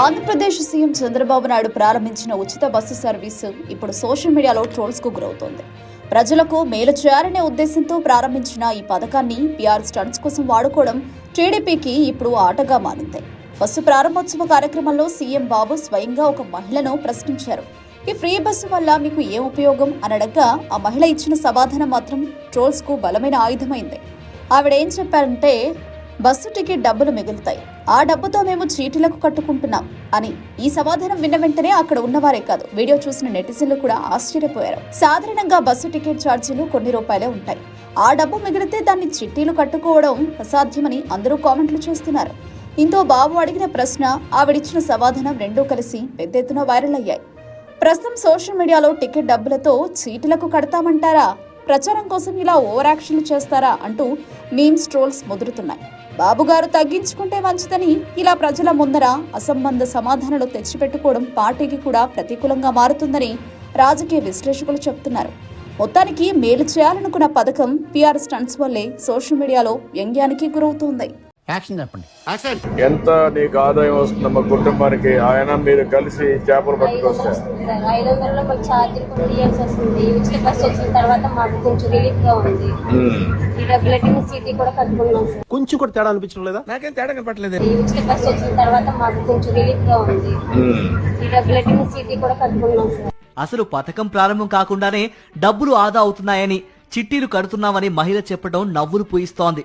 Andhra Pradesh CM Chandrababu Naidu ప్రారంభించిన ఉచిత bus service ఇప్పుడు సోషల్ మీడియాలో ట్రోల్స్కు గురవుతోంది. ప్రజలకు మేలు చేయాలనే ఉద్దేశంతో ప్రారంభించిన ఈ పథకాన్ని పీఆర్ స్టంట్స్ కోసం వాడుకోవడం టీడీపీకి ఇప్పుడు ఆటగా మారింది. బస్సు ప్రారంభోత్సవ కార్యక్రమంలో సీఎం బాబు స్వయంగా ఒక మహిళను ప్రశ్నించారు. ఈ ఫ్రీ బస్సు వల్ల మీకు ఏం ఉపయోగం అనడగా ఆ మహిళ ఇచ్చిన సమాధానం మాత్రం ట్రోల్స్కు బలమైన ఆయుధమైంది. ఆవిడ ఏం చెప్పారంటే బస్సు టికెట్ డబ్బులు మిగులుతాయి. ఆ డబ్బుతో మేము చీటీలకు కట్టుకుంటున్నాం అని ఈ సమాధానం విన్న వెంటనే అక్కడ ఉన్నవారే కాదు. వీడియో చూసిన నెటిజన్లు కూడా ఆశ్చర్యపోయారు. సాధారణంగా బస్సు టికెట్ ఛార్జీలు కొన్ని రూపాయలే ఉంటాయి. ఆ డబ్బు మిగిలితే దాన్ని చిట్టీలు కట్టుకోవడం అసాధ్యమని అందరూ కామెంట్లు చేస్తున్నారు. దీంతో బాబు అడిగిన ప్రశ్న ఆవిడిచ్చిన సమాధానం రెండూ కలిసి పెద్ద ఎత్తున వైరల్ అయ్యాయి. ప్రస్తుతం సోషల్ మీడియాలో టికెట్ డబ్బులతో చీటీలకు కడతామంటారా? ప్రచారం కోసం ఇలా ఓవర్ యాక్షన్లు చేస్తారా అంటూ మీమ్స్ ట్రోల్స్ ముదురుతున్నాయి. బాబుగారు తగ్గించుకుంటే మంచిదని ఇలా ప్రజల ముందర అసంబంధ సమాధానాలు తెచ్చిపెట్టుకోవడం పార్టీకి కూడా ప్రతికూలంగా మారుతుందని రాజకీయ విశ్లేషకులు చెప్తున్నారు. మొత్తానికి మేలు చేయాలనుకున్న పథకం పిఆర్ స్టంట్స్ వల్లే సోషల్ మీడియాలో వ్యంగ్యానికి గురవుతోంది. యాక్షన్ చెప్పండి. ఎంత నీకు ఆదాయం వస్తుందమ్మా కుటుంబానికి ఆయన మీరు కలిసి చేపలు పట్టుకొస్తారు సార్ ఐదు వందలలో మాకు ఛార్జీలు కూడా తీయాల్సి వస్తుంది. ఉచిత బస్ వచ్చిన తర్వాత మాకు కొంచెం రిలీఫ్గా ఉంది. ఈ డబ్బులకి సీటీ కూడా కట్టుకున్నాం. సార్ కొంచెం కూడా తేడా అనిపించడం లేదా? నాకేం తేడా కనపట్లేదు ఈ ఉచిత బస్ వచ్చిన తర్వాత మాకు కొంచెం రిలీఫ్గా ఉంది. ఈ డబ్బులకి సీటీ కూడా కట్టుకున్నాం సార్ అసలు పథకం ప్రారంభం కాకుండానే డబ్బులు ఆదా అవుతున్నాయని చిట్టీలు కడుతున్నామని మహిళ చెప్పడం నవ్వులు పూయిస్తోంది.